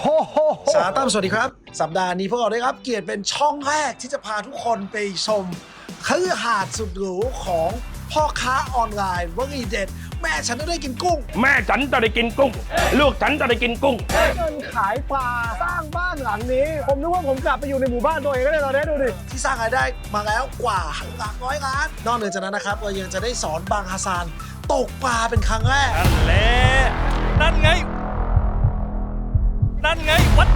โหสาตั้มสวัสดีครับ สัปดาห์นี้พวกเราได้รับเกียรติเป็นช่องแรกที่จะพาทุกคนไปชมคือหาดสุดหรูของพ่อค้าออนไลน์วลีเด็ด แม่ฉันได้กินกุ้ง แม่ฉันจะได้กินกุ้ง ลูกฉันจะได้กินกุ้ง เงินขายปลาสร้างบ้านหลังนี้ ผมนึกว่าผมกลับไปอยู่ในหมู่บ้านตัวเองก็ได้ตอนนี้ดูดิ ที่สร้างรายได้มาแล้วกว่าหลักร้อยล้าน นอกเหนือจากนั้นนะครับเรายังจะได้สอนบางฮาซานตกปลาเป็นครั้งแรก นั่นแหละนั่นไง นั่นไงวัด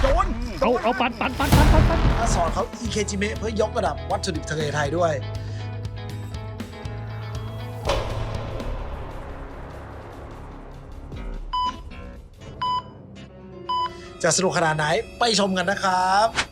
โดนเอาเอาปันปันปันปันปันปันถ้าสอนเขา EKGME เพื่อยกระดับวัตถุดิบทะเลไทยด้วย จะสนุกขนาดไหนไปชมกันนะครับ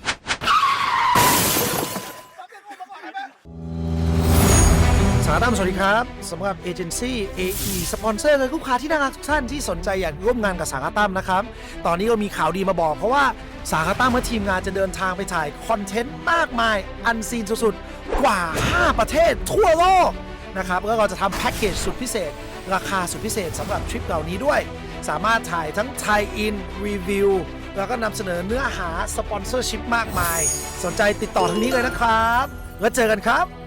สามสวัสดีครับสำหรับเอเจนซี่ AE สปอนเซอร์เลยลูกค้าที่น่ารักทุกท่านที่สนใจอยากร่วมงานกับสาขาตั้มนะครับ ตอนนี้ก็มีข่าวดีมาบอกเพราะว่าสาขาตั้มและทีมงานจะเดินทางไปถ่ายคอนเทนต์มากมาย อันซีนสุดๆ กว่า 5 ประเทศทั่วโลกนะครับแล้วเราจะทำแพ็กเกจสุดพิเศษ ราคาสุดพิเศษสำหรับทริปเหล่านี้ด้วย สามารถถ่ายทั้งไทยอินรีวิวแล้วก็นำเสนอเนื้อหาสปอนเซอร์ชิพมากมาย สนใจติดต่อทางนี้เลยนะครับ แล้วเจอกันครับ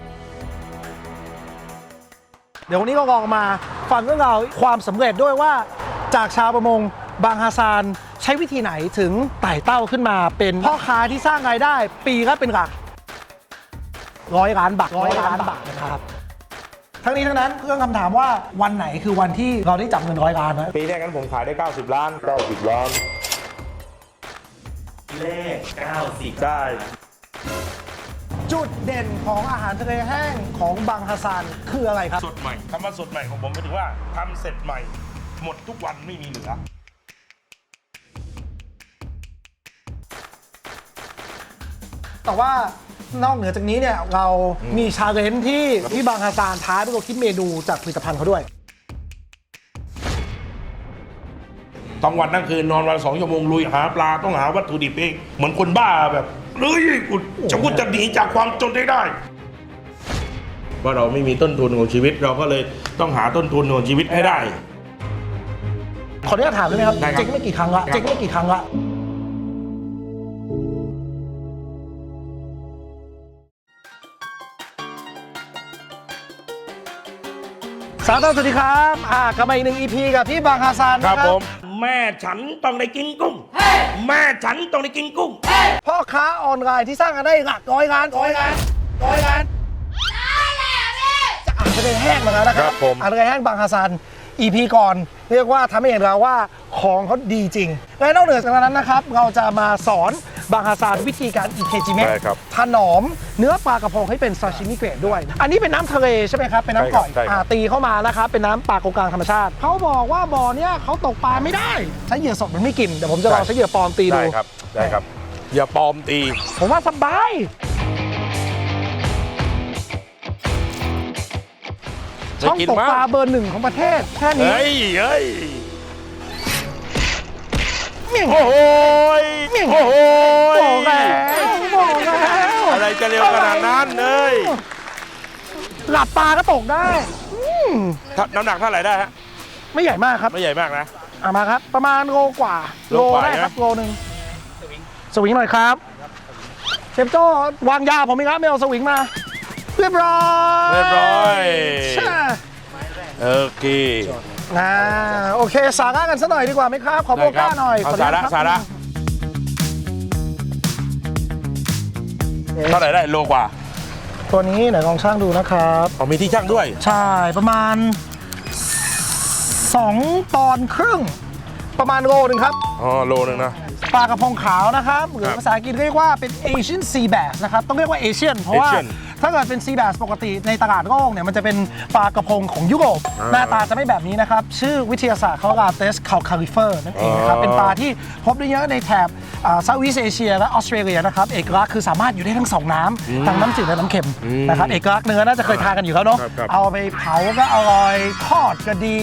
เดี๋ยววันนี้ก็ลองมาฟังเรื่องราวความสำเร็จด้วยว่า จากชาวประมงบางฮาซานใช้วิธีไหนถึงไต่เต้าขึ้นมา เป็นพ่อค้าที่สร้างรายได้ ปีละเป็นหลักร้อยล้านบาทร้อยล้านบาทนะครับทั้งนี้ทั้งนั้นเรื่องคำถามว่าวันไหนคือวันที่เราได้จับเงินร้อยล้านนะปีแรกกันผมขายได้ 90 ล้าน 90 ล้าน เลข 90 ได้ จุดเด่นของอาหารทะเลแห้งของบางฮาซานคืออะไรครับ สดใหม่คำว่าสดใหม่ของผมหมายถึงว่าทำเสร็จใหม่ หมดทุกวันไม่มีเหลือ แต่ว่านอกเหนือจากนี้เนี่ยเรามีชาเลนจ์ที่ที่บางฮาซานท้าด้วยตัวคิดเมนูจากผลิตภัณฑ์เขาด้วย ต้องวันทั้งคืนนอนวันสองชั่วโมงลุยหาปลาต้องหาวัตถุดิบเอง เหมือนคนบ้าแบบ เฮ้ยกูจะกูจะหนีจากความจนได้ได้ว่าเราไม่มีต้นทุนของชีวิต เราก็เลยต้องหาต้นทุนของชีวิตให้ได้ ขออนุญาตถามได้ไหมครับได้ครับ เจ๊งไม่กี่ครั้งละครับเจ๊งไม่กี่ครั้งละสาวต้อนสวัสดีครับ อ่ากลับมาอีกหนึ่ง EP กับพี่บางฮาซานคนะรับครัผบมแม่ฉันต้องได้กินกุ้ง แม่ฉันต้องได้กินกุ้ง พ่อค้าออนไลน์ที่สร้างกันได้หลักร้อยล้านร้อยล้านร้อยล้านจะอ่านทะเลแห้งมาแล้วนะครับครับผม อ่านทะเลแห้งบางฮาซาน EP ก่อน เรียกว่าทำให้เห็นเราว่าของเขาดีจริง และนอกเหนือจากนั้นนะครับ เราจะมาสอน บางฮาซานวิธีการอีเคจิเมะได้ครับถนอมเนื้อปลากระพงให้เป็นซาชิมิเกรดด้วย อันนี้เป็นน้ำทะเลใช่ไหมครับ เป็นน้ำก่อยใช่ครับ อ่าตีเข้ามานะครับเป็นน้ำปลากงกลางธรรมชาติ เขาบอกว่าบ่อเนี้ยเขาตกปลาไม่ได้ ใช้เหยื่อสดมันไม่กินเดี๋ยวผมจะลองใช้เหยื่อปลอมตีดู ได้ครับได้ครับ อย่าปลอมตี ผมว่าสบายช่องตกปลาเบอร์หนึ่งของประเทศแค่นี้ เฮ้ยเฮ้ยเมี่ยง โอ้โหยโอ้โหยบอกแล้วบอกแล้วอะไรจะเร็วขนาดนั้นเอ้ยหลับปลาก็ตกได้อืมถ้าน้ำหนักเท่าไหร่ได้ฮะ ไม่ใหญ่มากครับไม่ใหญ่มากนะเอามาครับ ประมาณโลกว่าโลกว่าได้ใช่ไหมครับโลหนึ่งสวิงหน่อยครับเชฟโจ้วางยาผมอีกครับไม่เอาสวิงมาเรียบร้อยเรียบร้อย ใช่โอเค นะโอเค สาระกันสักหน่อยดีกว่าไหมครับ ขอโบก้าหน่อยเอาขออนุสาญระตคบสาระเท่าไหร่ได้โลกว่าตัวนี้ไหนลองช่างดูนะครับ เอามีที่ช่างด้วย ใช่ประมาณ 2 ตอนครึ่ง ประมาณโลหนึงครับ อ๋อ โลนึงนะ ปลากระพงขาวนะครับ หรือครับภาษาอังกฤษเรียกว่าเป็น Asian Sea Bass นะครับ ต้องเรียกว่า Asian เพราะว่า Asian ถ้าเกิดเป็น Sea Bass ปกติในตลาดโลกเนี่ยมันจะเป็นปลากระพงของยุโรปอ่าหน้าตาจะไม่แบบนี้นะครับ ชื่อวิทยาศาสตร์เขาลาเตสคาลคาลิเฟอร์นั่นเองนะครับอ๋อเป็นปลาที่พบได้เยอะในแถบเซาท์อีสเอเชียและออสเตรเลียนะครับเอกลักษณ์คือสามารถอยู่ได้ทั้งสองน้ำทั้งน้ำจืดและน้ำเค็มนะครับเอกลักษณ์เนื้อน่าจะเคยทานกันอยู่แล้วเนาะครับครับเอาไปเผาก็อร่อยทอดก็ดี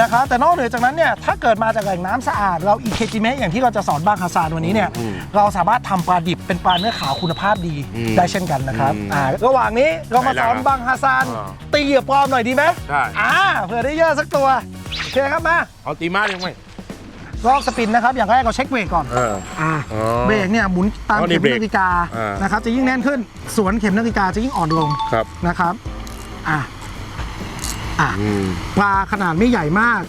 นะครับแต่นอกเหนือจากนั้นเนี่ยถ้าเกิดมาจากแหล่งน้ำสะอาดเราอีเคจิเมะอย่างที่เราจะสอนบ้างคาซานวันนี้เนี่ยเราสามารถทำปลาดิบเป็นปลาเนื้อขาวคุณภาพดีได้เช่นกันนะครับอ่าระหว่างนี้เรามาสอนบ้างคาซาน อ่าตีเหยื่อปลอมหน่อยดีไหมได้ อ่าเผื่อได้เยอะสักตัวโอเคครับมาเอาตีมายังไงรอบสปินนะครับ อย่างแรกเราเช็คเบรกก่อน เออ อ่าอ๋อเบรกเนี่ยหมุนตามอ๋อนี่เข็มเบรกนาฬิกาอ่าน นะครับจะยิ่งแน่นขึ้นสวนเข็มนาฬิกาจะยิ่งอ่อนลงครับ นะครับอะอะอืม ปลาขนาดไม่ใหญ่มาก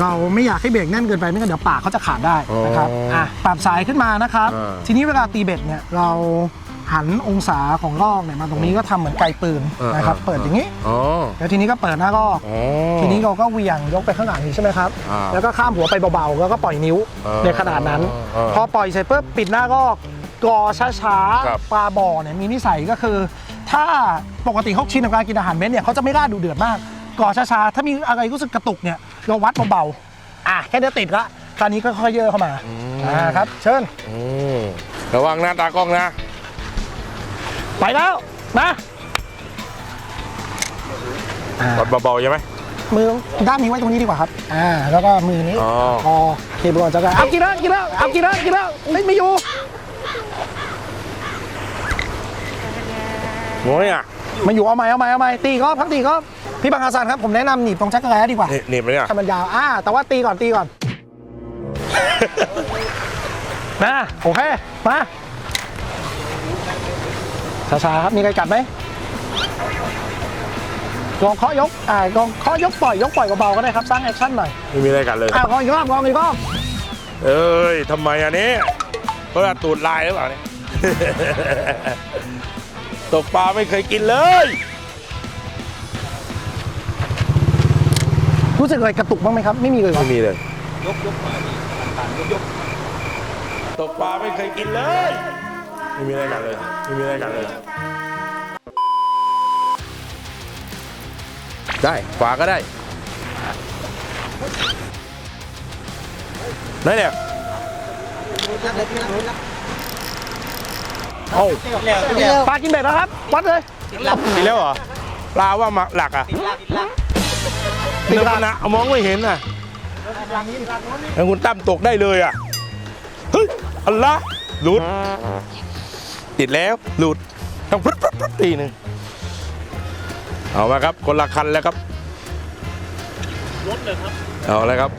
เราไม่อยากให้เบรกแน่นเกินไปไม่งั้นเดี๋ยวปากเขาจะขาดได้นะครับอ๋ออ่อะปรับสายขึ้นมานะครับ อ่า ทีนี้เวลาตีเบ็ดเนี่ยเรา หันองศาของลอกเนี่ยมาตรงนี้ก็ทำเหมือนไกลปืนอ่านนะครับ อ่า เปิดอย่างนี้ อ๋อแล้วทีนี้ก็เปิดหน้ารอก อ๋อ ทีนี้เราก็เหวี่ยงยกไปข้างหลังนี้ใช่ไหมครับ อ่าแล้วก็ข้ามหัวไปเบาๆ แล้วก็ปล่อยนิ้วอ่าในขนาดนั้น อ่าพอปล่อยเสร็จปุ๊บปิดหน้ารอกกอช้าครับ ๆปลาบ่อเนี่ยมีนิสัยก็คือ ถ้าปกติเขาชินกับการกินอาหารเม็ดเนี่ยเขาจะไม่กล้าดูเดือดมากกอช้าๆถ้ามีอะไรรู้สึกกระตุกเนี่ยเราวัดเบาๆอะแค่นี้ติดละคราวนี้ก็ค่อยๆเยอะเข้ามาอ่าครับ เชิญ อืมระวังหน้าตากล้องนะ ไปแล้วนะอ่ากดเบาๆใช่ไหม มือด้านนี้ไว้ตรงนี้ดีกว่าครับ อ่า แล้วก็มือนี้อ๋อคอเคบอลจะกันเอากินแล้วกินแล้วเอากินแล้วกินแล้วไม่ไม่อยู่โง่อะมาอยู่เอาใหม่เอาใหม่เอาใหม่ตีก็พักตีก็พี่บังอาซันครับผมแนะนำหนีบตรงจักรแร้ดีกว่านี่หนีบเลยอะให้มันยาวอ่า แต่ว่าตีก่อนตีก่อนนะโอเคมา ช้าๆครับมีใครกัดไหมลองเคาะยกอ่าลองเคาะยกปล่อยยกปล่อยเบาๆก็ได้ครับสร้างแอคชั่นหน่อยไม่มีอะไรกันเลย อ่าลองอีกรอบลองอีกรอบเอ้ยทำไมอันนี้เพราะว่าตูดลายหรือเปล่าเนี่ย ตกปลาไม่เคยกินเลย รู้สึกอะไรกระตุกบ้างไหมครับไม่มีเลยเหรอไม่มีเลย ยกยกยกตกปลาไม่เคยกินเลย ไม่มีอะไรกันเลยไม่มีอะไรกันเลย ได้ขวาก็ได้ไหนเนี่ยเอ้าปลากินเบ็ดแล้วครับวัดเลยกินแล้วเหรอปลาว่ามาหลักอะติดหลักนะมองไม่เห็นอะแล้วคุณตั้มตกได้เลยอะเฮ้ยอัลละหลุด ติดแล้วหลุดต้องพรึดพรึดพรึดทีหนึงเอามาครับคนละคันแล้วครับรถเลยครับเอาเลยครับ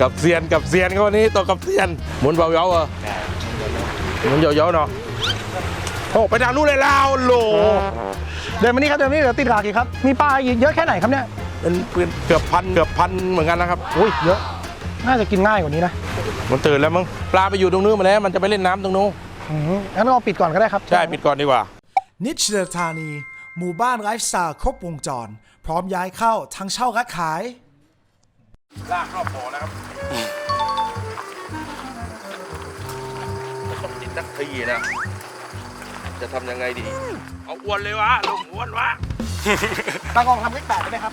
กับเซียนกับเซียนครับวันนี้ตกกับเซียนหมุนเบาเยาเหรอหมุนเยาเยาๆเนาะโอ้ไปทางนู้นเลยลาวโหลเดินมานี่ครับเดินมานี่เดี๋ยวติดหลากอีกครับ มีปลาอีกเยอะแค่ไหนครับเนี่ยเป็นเป็นเกือบพันเกือบพันเหมือนกันนะครับอุ้ยเยอะ น่าจะกินง่ายกว่านี้นะมันตื่นแล้วมั้งปลาไปอยู่ตรงนู้นมาแล้ว มันจะไปเล่นน้ำตรงนู้น อืมงั้นเราปิดก่อนก็ได้ครับ ใช่ปิดก่อนดีกว่า นิชเดธานี หมู่บ้านไลฟ์สไตล์ครบวงจร พร้อมย้ายเข้าทั้งเช่าและขาย ลากรอบบ่อนะครับต้องติดสักทีนะ จะทำยังไงดี เอาอ้วนเลยวะลงอ้วนวะ ตากองทำเลขแปดได้ไหมครับ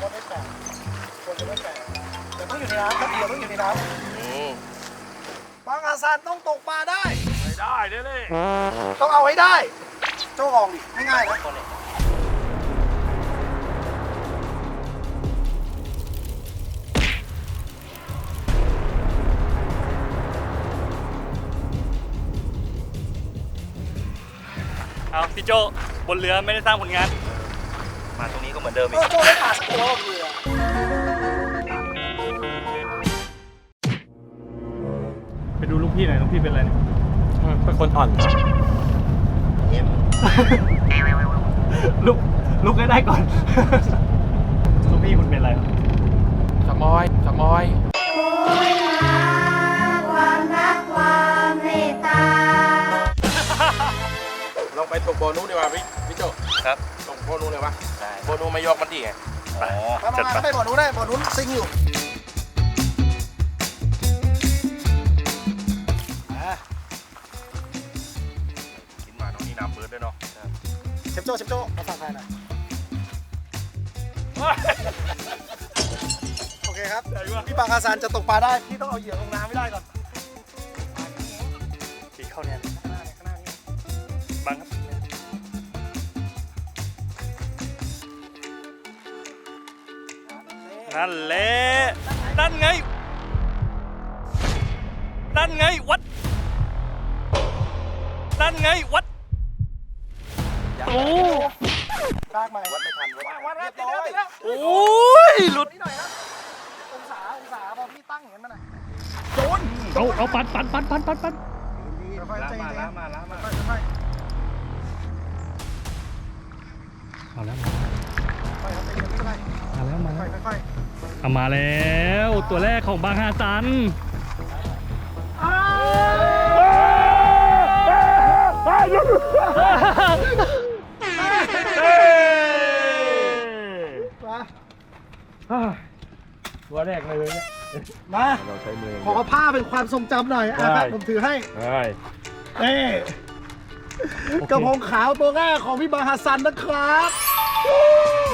วนเลขแปดวนเลขแปดเดี๋ยวต้องอยู่ในน้ำครับเดี๋ยวต้องอยู่ในน้ำบางอาซานต้องตกปลาได้ ไม่ได้เด้เลยต้องเอาให้ได้ เจ้าลองดิไม่ง่ายนะเอาพี่โจบนเรือไม่ได้สร้างผลงาน มาตรงนี้ก็เหมือนเดิมเออีกอโจ้ได้ปลาสักตัวก็คือไปดูลูกพี่หน่อยลูกพี่เป็นอะไรเนี่ย เป็นคนอ่อนลุกลุกได้ได้ก่อนลูกพี่คุณเป็นอะไรครับสมอยสมอยความรักความเมตตาลองไปตกบ่อนู้นดีกว่าพี่พี่โจครับตกบ่อนู้นเลยวะได้บ่อนู้นไม่ยกมันดีไงอ๋อมาจัดมาไปไปบ่อนู้นได้บ่อนู้นซิงอยู่ โจ้เชฟโจ้มาฝากใครหน่อยโอเคครับ พี่บางอาซานจะตกปลาได้ พี่ต้องเอาเหยื่อลงน้ำไม่ได้ก่อนพี่เข้าเนี่ยข้างหน้าเนี่ยข้างหน้านี่บังครับนั่นแหละนั่นไง นั่นไงวัดนั่นไงวัด โอ้ลากมาวัดไม่ทันวัดวัดวัดติดแล้วติดแล้วโอ้ยหลุดนี่หน่อยครับองศาองศาพอพี่ตั้งอย่างนั้นมาหน่อยนเอาเอาปัดปัดปัดปัดปัดปัดค่อยๆใจเย็นล้ามาล้ามาค่อยๆเอาแล้วค่อยๆใจเย็นไม่เป็นไรมาแล้วมาแล้วอยๆค่อยเอามาแล้วตัวแรกของบางฮาซันๆมา ตัวแรกเลยเนี่ยมาเราใช้มือขอผ้าเป็นความทรงจำหน่อยอะได้ ผมถือให้ใช่เอ้กระพงขาวตัวแรกของพี่บางฮัสซันนะครับ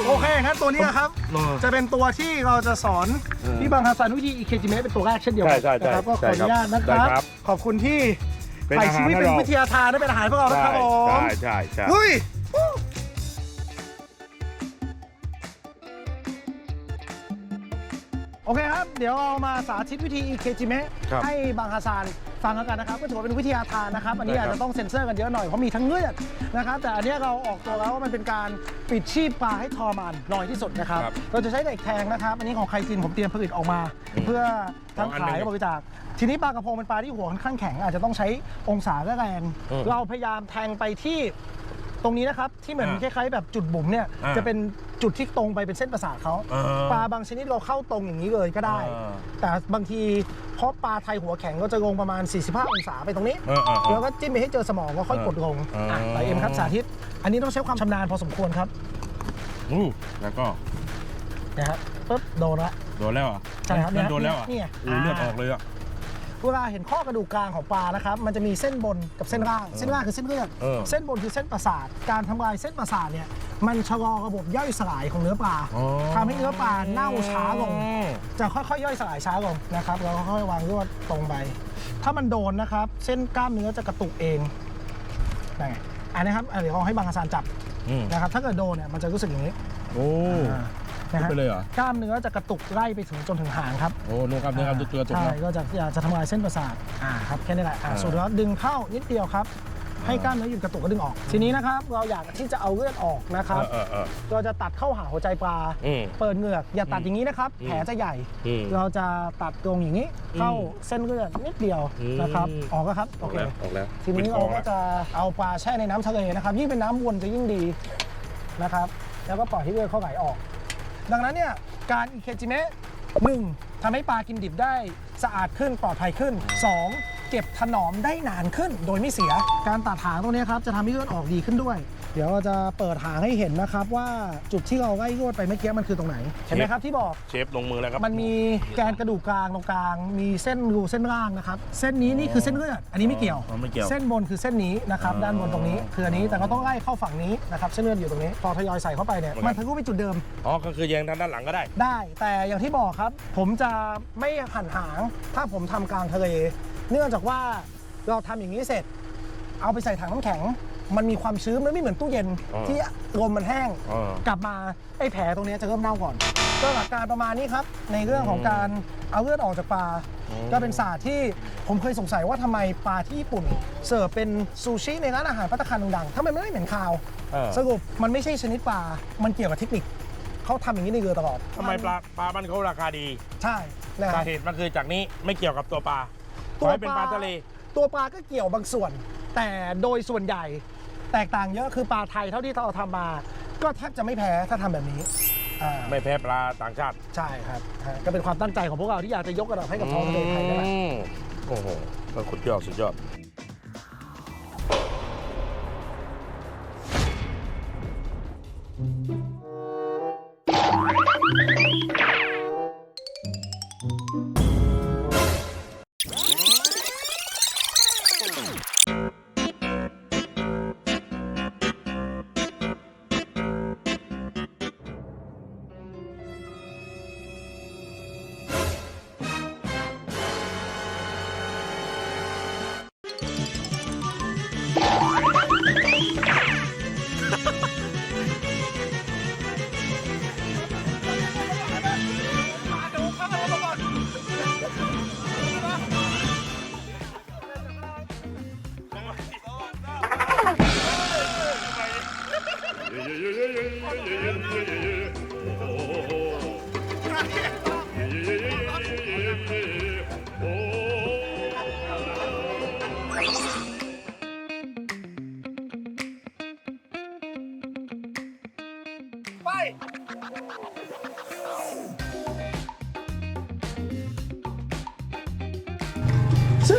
โอเคงั้นตัวนี้นะครับจะเป็นตัวที่เราจะสอนพี่บางฮัสซันวิธีอีเคจิเมะเป็นตัวแรกเช่นเดียวกัใช่ใช่ใช่นะครับก็ขออนุญาตนะคได้รับครับขอบคุณที่เป็นใส่อาชีหารวิตให้เป็นเรา วิทยาทานและเป็นอาหารพวกเรานะครับผมใช่ใช่ใช่ลุย โอเคครับ เดี๋ยวเรามาสาธิตวิธีอีเคจิเมะครับให้บางฮัสซันฟังแล้วกันนะครับ ก็ถือว่าเป็นวิทยาทานนะครับ อันนี้ได้อาคจรับจะต้องเซ็นเซอร์กันเยอะหน่อย เพราะมีทั้งเลือดนะครับ แต่อันเนี้ยเราออกตัวแล้วว่ามันเป็นการปิดชีพปลาให้ทรมานน้อยที่สุดนะครับ ครับเราจะใช้เหล็กแทงนะครับ อันนี้ของใครจินผมเตรียมผลิตออกมาอืมเพื่อทั้งเอาอันขายหนึ่งและบริจาค ทีนี้ปลากระพงเป็นปลาที่หัวค่อนข้างแข็ง อาจจะต้องใช้องศาแรง อืม เราพยายามแทงไปที่ ตรงนี้นะครับที่เหมือนอ่าคล้ายๆแบบจุดบุ๋มเนี่ยอ่าจะเป็นจุดที่ตรงไปเป็นเส้นประสาทเขาอ่า ปลาบางชนิดเราเข้าตรงอย่างนี้เลยก็ได้ อ่า แต่บางทีเพราะปลาไทยหัวแข็งก็จะลงประมาณ 45 องศาไปตรงนี้เออเออเออแล้วก็จิ้มไปให้เจอสมองก็ค่อยกดลงอ่าอะต่อเอ็มครับสาธิต อันนี้ต้องใช้ความชำนาญพอสมควรครับอืมแล้วก็นะครับปุ๊บโดนละ โดนแล้วเหรอะใช่ครับโดนแล้วเหรอะเนี่ยโอ้เลือดออกเลยอะ เวลาเห็นข้อกระดูกกลางของปลานะครับมันจะมีเส้นบนกับเส้นล่าง เส้นล่างคือเส้นเลือดเออ เส้นบนคือเส้นประสาท การทำลายเส้นประสาทเนี่ยมันชะลอระบบย่อยสลายของเนื้อปลาอ๋อทำให้เนื้อปลาเน่าช้าลง จะค่อยๆย่อยสลายช้าลงนะครับแล้วก็ค่อยๆวางลวดตรงไป ถ้ามันโดนนะครับ เส้นกล้ามเนื้อจะกระตุกเองนั่นไงอันนี้ครับอะเดี๋ยวเราให้บางอาซานจับอืมนะครับ ถ้าเกิดโดนเนี่ยมันจะรู้สึกอย่างนี้โอ้ อ่า นะฮะไปเลยเหรอ กล้ามเนื้อจะกระตุกไล่ไปถึงจนถึงหางครับโอ้นูนครับเนื้อครับตัวตัวใช่นะก็จะอยากจะทำลายเส้นประสาทอ่าครับแค่นี้แหละอ่าอ่า สุดแล้วดึงเข้านิดเดียวครับ ให้กล้ามเนื้อหยุดกระตุกก็ดึงออก ทีนี้นะครับเราอยากที่จะเอาเลือดออกนะครับ เออเออ เราจะตัดเข้าหาหัวใจปลา อืมเปิดเหงือก อย่าตัดอย่างนี้นะครับอืมแผลจะใหญ่ อืมเราจะตัดตรงอย่างนี้ เข้าเส้นเลือดนิดเดียวอืมนะครับออกแล้วครับ อโออกเค แล้วออกแล้วทีนี้เราก็จะเอาปลาแช่ในน้ำทะเลนะครับ ยิ่งเป็นน้ำวนจะยิ่งดีนะครับ แล้วก็ปล่อยให้เลือดเข้าไหลออก ดังนั้นเนี่ยการอิเคจิเมะหนึ่งทำให้ปลากินดิบได้สะอาดขึ้นปลอดภัยขึ้น 2. เก็บถนอมได้นานขึ้นโดยไม่เสีย การตัดหางตรงนี้ครับจะทำให้เลือดออกดีขึ้นด้วย เดี๋ยวเราจะเปิดหางให้เห็นนะครับว่าจุดที่เราไล่ลวดไปเมื่อกี้มันคือตรงไหน เห็นไหมครับที่บอก เชฟลงมือแล้วครับมันมีแกนกระดูกกลางตรงกลาง มีเส้นรูเส้นล่างนะครับ เส้นนี้นี่คือเส้นเลือด อันนี้ไม่เกี่ยว อ๋อไม่เกี่ยว เส้นบนคือเส้นนี้นะครับอ๋อด้านบนตรงนี้คืออันนี้ แต่ก็ต้องไล่เข้าฝั่งนี้นะครับ เส้นเลือดอยู่ตรงนี้ พอทยอยใส่เข้าไปเนี่ยโอเคมันทะลุไปจุดเดิมอ๋อก็คือแยงทางด้านหลังก็ได้ ได้ แต่อย่างที่บอกครับ ผมจะไม่หันหาง ถ้าผมทำกลางทะเล เนื่องจากว่าเราทำอย่างนี้เสร็จ เอาไปใส่ถังน้ำแข็ง มันมีความชื้นมันไม่เหมือนตู้เย็นอ๋อที่ลมมันแห้งอ๋อกลับมาไอ้แผลตรงเนี้ยจะเริ่มเน่าก่อน ก็หลักการประมาณนี้ครับ ในเรื่องของการเอาเลือดออกจากปลาอืมก็เป็นศาสตร์ที่ผมเคยสงสัยว่าทำไมปลาที่ญี่ปุ่น เสิร์ฟเป็นซูชิในร้านอาหารพัตตาคารดังๆทำไมมันไม่เหม็นคาว เออ สรุปมันไม่ใช่ชนิดปลา มันเกี่ยวกับเทคนิคเขาทำอย่างนี้ในเรือตลอดทำไมปลาปลาบ้านเขาราคาดี ใช่นะคสารับ เหตุมันคือจากนี้ไม่เกี่ยวกับตัวปลาข ตัอวให้เป็นปลาทะเล ตัวปลาก็เกี่ยวบางส่วน แต่โดยส่วนใหญ่แตกต่างเยอะคือปลาไทยเท่าที่เราทำมา ก็แทบจะไม่แพ้ถ้าทำแบบนี้อ่าไม่แพ้ปลาต่างชาติใช่ครับอ่าก็เป็นความตั้งใจของพวกเราที่อยากจะยกระดับให้กับท้องทะเลไทยนั่นแหละอืมโอ้โหก็ขุดยอดสุดยอด ไป ซึ่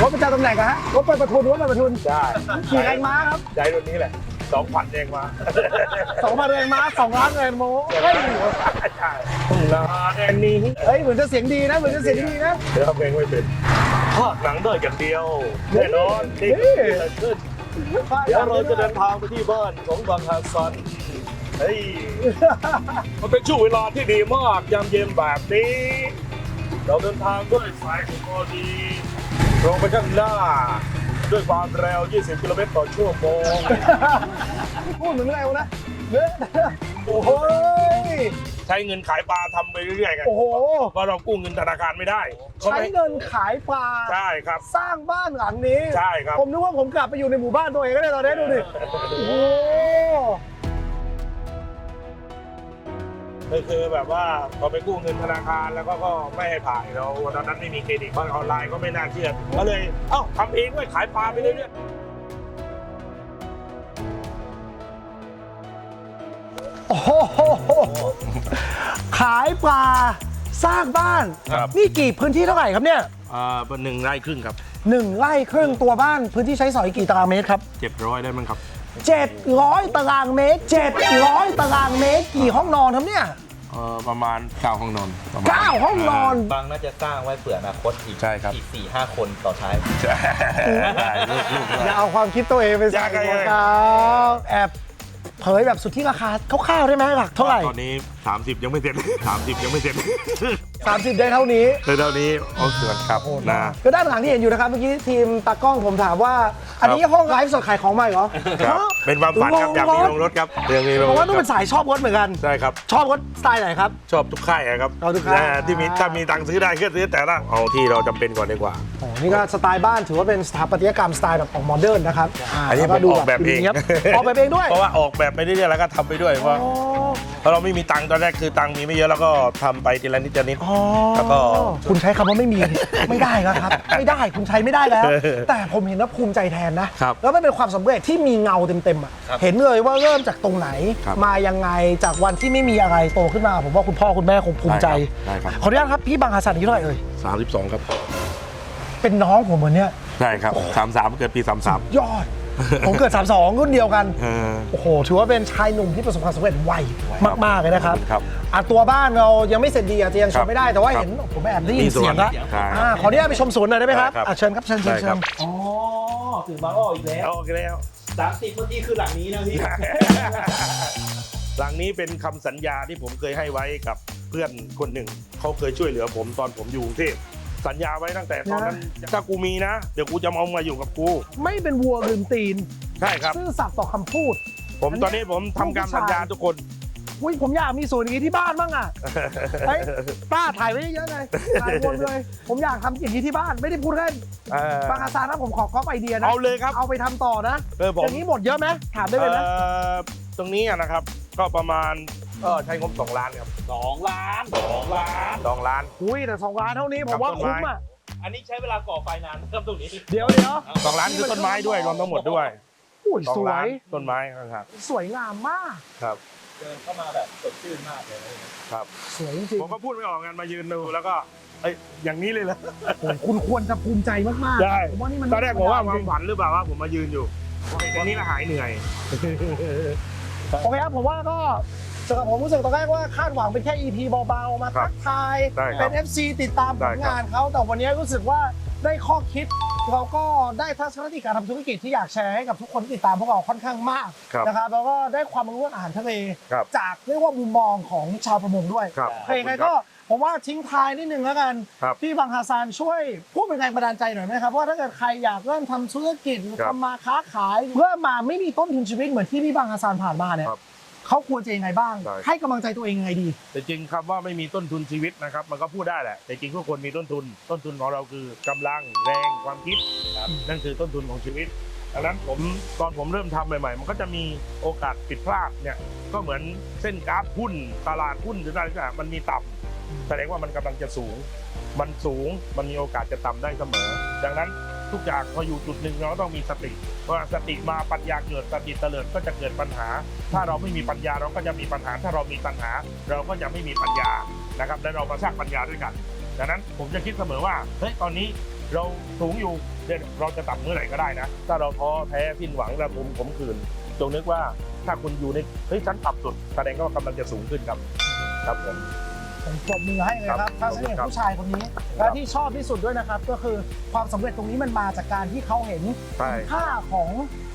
รถประจำตำแหน่งเหรอะฮะรถไปประทุนรถไปประทุนใช่ ขี่แรงม้าครับ ใช่รถนี้แหละ สองพันเองมาสองพันแรงม้าสองล้านแรงโมเฮ้ยใช่นาแดนนี้เฮ้ยเหมือนจะเสียงดีนะเหมือนจะเสียงดีนะเดี๋ยวทำเพลงไม่เป็นภาคหนังได้อย่างเดียวแน่นอนนี่คือที่เกิดขึ้นเดี๋ยวเราจะเดินทางไปที่บ้านของบางฮัสซันเฮ้ยมันเป็นช่วงเวลาที่ดีมากยามเย็นแบบนี้ เราเดินทางด้วยสายของพอดีตรงไปข้างหน้า ด้วยความเร็ว 20 กิโลเมตรต่อชั่วโมง พูดเหมือนอะไรวะนะเนื้อโอ้โหใช้เงินขายปลาทำไปเรื่อยๆกันโอ้โห เพราะเรากู้เงินธนาคารไม่ได้เขาใช้ไม่เงินขายปลา ใช่ครับ สร้างบ้านหลังนี้ ใช่ครับ ผมนึกว่าผมกลับไปอยู่ในหมู่บ้านตัวเองก็ได้ตอนนี้ดูดิ โอ้โห ก็คือแบบว่าพอไปกู้เงินธนาคารแล้วก็ก็ไม่ให้ผ่านเราตอนนั้นไม่มีเครดิตบ้านออนไลน์ก็ไม่น่าเชื่อก็เลยเอ้าทำเองด้วยขายปลาไปเรื่อยๆโอ้โหขายปลาสร้างบ้าน ครับ นี่กี่พื้นที่เท่าไหร่ครับเนี่ยอ่าเป็นหนึ่งไร่ครึ่งครับหนึ่งไร่ครึ่งตัวบ้านพื้นที่ใช้สอยกี่ตารางเมตรครับ เจ็ดร้อยได้มั้งครับ 700 ตารางเมตร 700 ตารางเมตร กี่ห้องนอนครับเนี่ย เออประมาณเก้าห้องนอนประมาณ 9 ห้องนอน บางน่าจะสร้างไว้เผื่ออนาคตอีกใช่ครับ อีกสี่ห้าคนต่อใช้ ใช่ใช่ลูกลูก อย่าเอาความคิดตัวเองไปใส่อยากไงหัวเขาแอบ เผยแบบสุดที่ราคาคร่าวๆได้ไหมหลักเท่าไหร่ ตอนนี้ 30 ยังไม่เสร็จ 30 ยังไม่เสร็จ30 ได้เท่านี้ เลยเท่านี้โอ้เสือนครับนะ ก็ด้านหลังที่เห็นอยู่นะครับเมื่อกี้ทีมตากล้องผมถามว่า อันนี้ห้องไลฟ์สดขายของใหม่เหรอครับฮะเป็นความฝันครับอยากมีโรงรถครับเรื่องนี้โรงเพราะรว่าถต้องเป็นครับสายชอบรถเหมือนกันใช่ครับชอบรถสไตล์ไหนครับ ชอบทุกค่ายอะครับเอาทุกค่ายนะที่มีถ้ามีตังค์ซื้อได้ก็ซื้อแต่ละเอาที่เราจำเป็นก่อนดีกว่าโอ้นี่ก็สไตล์บ้านถือว่าเป็นสถาปัตยกรรมสไตล์แบบออกโมเดิร์นนะครับาอันนี้ล้วผมออกแบบเองดูนียบออกแบบเองด้วยเพราะว่าออกแบบไปเรื่อยๆแล้วก็ทำไปด้วยเพราะอ๋อเพราะเราไม่มีตังค์ตอนแรกคือตังค์มีไม่เยอะแล้วก็ทำไปทีละนิดทีละนิด อ๋อแล้วก็คุณใช้คำว่าไม่มี ไม่ได้แล้วครับ ไม่ได้คุณใช้ไม่ได้แล้ว แต่ผมเห็นว่าภูมิใจแทนนะ ครับแล้วมันเป็นความสำเร็จที่มีเงาเต็มๆอะครับเห็นเลยว่าเริ่มจากตรงไหน ครับมายังไงจากวันที่ไม่มีอะไรโตขึ้นมา ผมว่าคุณพ่อคุณแม่คงภูมิใจได้ครับขออนุญาตครับพี่บางฮัสสันนี้เท่าไหร่เอ่ย32 ครับ เป็นน้องผมเหมือนเนี้ยใช่ครับ 33 เกิดปี 33 ยอด ผมเกิด 32รุ่นเดียวกัน เออ โอ้โห ถือว่าเป็นชายหนุ่มที่ประสบความสำเร็จไวมาก ๆ เลยนะครับขอบคุณครับอะตัวบ้านเรายังไม่เสร็จดีอาจจะยังชครัมบไม่ได้แต่ว่าครับเห็นผมแอบได้ยินมีสวนเสียงแล้วใช่อ่าขออนุญาตไปชมสวนหน่อยได้ไหมครับได้ครับอะเชิญครับเชิญเชิญได้เชิครัญบอ๋อถึงบางอ้ออีกแล้วเอาโอเคแล้ว สามสิบเมื่อกี้คือหลังนี้นะพี่ หลังนี้เป็นคำสัญญาที่ผมเคยให้ไว้กับเพื่อนคนหนึ่ง เขาเคยช่วยเหลือผมตอนผมอยู่กรุงเทพ สัญญาไว้ตั้งแต่ตอนนั้นถ้ากูมีนะ เดี๋ยวกูจะเอามาอยู่กับกู ไม่เป็นวัวลืมตีน ใช่ครับซื่อสัตย์ต่อคำพูด ผมตอนนี้ผมทำการสัญญาทุกคนอุ้ยผมอยากมีสวนอย่างนี้ที่บ้านบ้างอะเฮ้ยป้าถ่ายไว้เยอะๆเลยถ่ายวนเลย ผมอยากทำอย่างนี้ที่บ้านไม่ได้พูดเล่นเอ่อบางอาซานะผมขอก๊อปไอเดียนะเอาเลยครับเอาไปทำต่อนะเออผมอย่างนี้หมดเยอะไหมถามได้เลยนะเอ่อตรงนี้อะนะครับก็ประมาณ ก็ใช้งบ 2 ล้านครับสองล้านสองล้านสองล้าน อุ้ยแต่สองล้านเท่านี้ผมว่ากับต้นไม้คุ้มอะอันนี้ใช้เวลาก่อไฟนานครับตรงนี้เดี๋ยวเดี๋ยวสองล้านคือต้นไม้ด้วยรวมทั้งหมดด้วยอุ้ยสอสงวล้านยต้นไม้ครับ สวยงามมาก ครับ เดินเข้ามาแบบสดชื่นมากเลยครับ สวยจริงผมก็พูดไม่ออกกันมายืนดูแล้วก็เอ้ยอย่างนี้เลยเหรอ ๆโอ้ยคุณควรจะภูมิใจมากๆใช่ ผมว่านี่มันตอนแรกผมว่าความจริงฝันหรือเปล่าว่าผมมายืนอยู่ตอนนี้ก็หายเหนื่อย โอเคครับผมว่าก็ สำหรับผมรู้สึกตอนแรกว่าคาดหวังเป็นแค่ EP เบาๆ มาครัทับกทาย ได้ครับเป็น FC ติดตามผได้ลครับ งานเขา แต่วันนี้รู้สึกว่าได้ข้อคิด เราก็ได้ทัศนคติการทำธุรกิจที่อยากแชร์ให้กับทุกคนที่ติดตามพวกเราค่อนข้างมากครับ นะครับ แล้วก็ได้ความรู้เรื่องอาหารทะเล ครับ จากเรียกว่ามุมมองของชาวประมงด้วยครับโอเคไงก็ผมว่าทิ้งท้ายนิดนึงแล้วกันครับ พี่บังฮาซานช่วยพูดเป็นแรงบันดาลใจหน่อยไหมครับว่าถ้าเกิดใครอยากเริ่มทำธุรกิจหรือครับทำมาค้าขายเริ่มมาไม่มีต้นทุนชีวิตเหมือนที่พี่บังฮาซานผ่านมาเนี่ย ครับ เขาควรจะยังไงบ้างได้ให้กำลังใจตัวเองยังไงดี แต่จริงคำว่าไม่มีต้นทุนชีวิตนะครับ มันก็พูดได้แหละ แต่จริงทุกคนมีต้นทุน ต้นทุนของเราคือกำลังแรงความคิดครับนั่นคือต้นทุนของชีวิตดังนั้นผมตอนผมเริ่มทำใหม่ๆ มันก็จะมีโอกาสผิดพลาดเนี่ยก็เหมือนเส้นกราฟหุ้นตลาดหุ้นหรืออะไรต่างๆมันมีต่ำแสดงว่ามันกำลังจะสูง มันสูงมันมีโอกาสจะต่ำได้เสมอ ดังนั้น ทุกอย่างพออยู่จุดหนึ่งเราต้องมีสติเพราะว่าสติมาปัญญาเกิดสติเตลิดก็จะเกิดปัญหา ถ้าเราไม่มีปัญญาเราก็จะมีปัญหา ถ้าเรามีปัญหา เราก็จะไม่มีปัญญานะครับและเรามาสร้างปัญญาด้วยกันดังนั้นผมจะคิดเสมอว่าเฮ้ยตอนนี้เราสูงอยู่เนี่ยเราจะต่ำเมื่อไหร่ก็ได้นะ ถ้าเราท้อแท้สิ้นหวังระทมขมขื่นจงนึกว่าถ้าคุณอยู่ในเฮ้ยชั้นต่ำสุดแสดงว่ากำลังจะสูงขึ้นครับครับผม ผมปรบมือให้เลยคครัรับบถ้าเสน่ห์ครับผู้ชายคนนี้ และที่ชอบที่สุดด้วยนะครับ ก็คือความสำเร็จตรงนี้มันมาจากการที่เขาเห็นใช่ค่าของ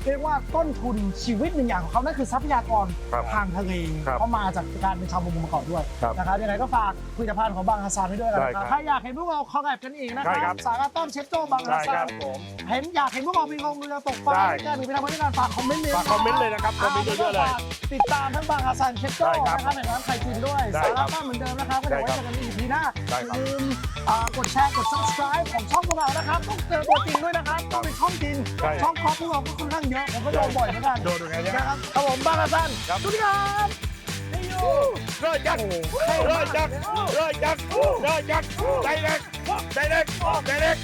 เรียกว่าต้นทุนชีวิตหนึ่งอย่างของเขานั่นคือทรัพยากรครับทางทะเลครับเขามาจากการเป็นชาวประมงมาก่อนด้วยครับนะครับยังไงก็ฝากผลิตภัณฑ์ของบางฮัสซานไว้ด้วยนะได้คครัรับบใครอยากเห็นพวกเราคอลแลบกันอีกนะคได้ครัรับบสาระต้อมเชฟโจ้บางฮัได้สซาครันบผมเห็นอยากเห็นพวกเรามีลงเรือตกปลาได้แก้หรือไปทำอะไรกันฝากคอมเมนต์เลยฝากคอมเมนต์เลยนะครับคอมเมนต์เยอะๆเลยฝากติดตามทั้งบางฮัสซานเชฟโจ้ได้ครับนะครับในร้านไข่กินด้วยได้สาครัระบต้อมเหมือนเดิมนะครับก็เดี๋ยวไว้ได้เจครับอกันอีพีหน้าได้อครับ ย่าลืมอ่ากดแชร์กด subscribe ของช่องพวกเรานะครับต้องเจอตัวจริงด้วยนะครับต้องเป็นช่องจริงใช่ ช่องคอพวกเราก็ค่อนข้างเยอะผมก็โดนบ่อยเหมือนกันโดนยังไงเนี่ยนะครับครับผมบางฮัสซานครับสวัสดีครับให้ยูรอดยักษ์รอดยักษ์รอดยักษ์รอดยักษ์ใจเล็กใจเล็กใจเล็ก